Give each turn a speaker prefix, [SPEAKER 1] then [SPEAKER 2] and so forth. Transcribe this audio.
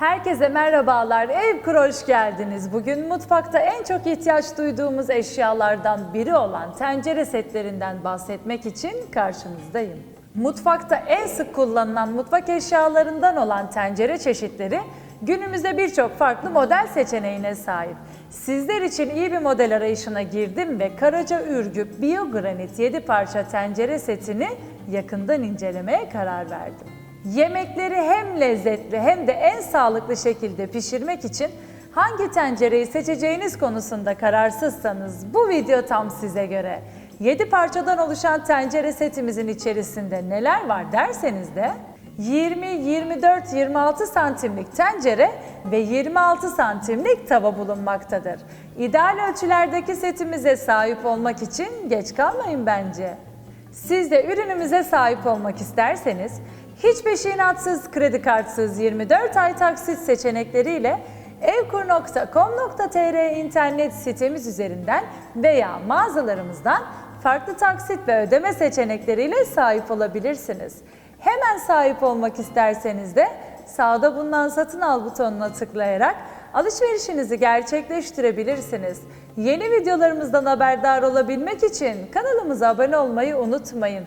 [SPEAKER 1] Herkese merhabalar. Evkur hoş geldiniz. Bugün mutfakta en çok ihtiyaç duyduğumuz eşyalardan biri olan tencere setlerinden bahsetmek için karşınızdayım. Mutfakta en sık kullanılan mutfak eşyalarından olan tencere çeşitleri günümüzde birçok farklı model seçeneğine sahip. Sizler için iyi bir model arayışına girdim ve Karaca Ürgüp Biogranit 7 parça tencere setini yakından incelemeye karar verdim. Yemekleri hem lezzetli hem de en sağlıklı şekilde pişirmek için hangi tencereyi seçeceğiniz konusunda kararsızsanız bu video tam size göre. 7 parçadan oluşan tencere setimizin içerisinde neler var derseniz de 20, 24, 26 santimlik tencere ve 26 santimlik tava bulunmaktadır. İdeal ölçülerdeki setimize sahip olmak için geç kalmayın bence. Siz de ürünümüze sahip olmak isterseniz hiç peşinatsız, kredi kartsız 24 ay taksit seçenekleriyle evkur.com.tr internet sitemiz üzerinden veya mağazalarımızdan farklı taksit ve ödeme seçenekleriyle sahip olabilirsiniz. Hemen sahip olmak isterseniz de sağda bulunan satın al butonuna tıklayarak alışverişinizi gerçekleştirebilirsiniz. Yeni videolarımızdan haberdar olabilmek için kanalımıza abone olmayı unutmayın.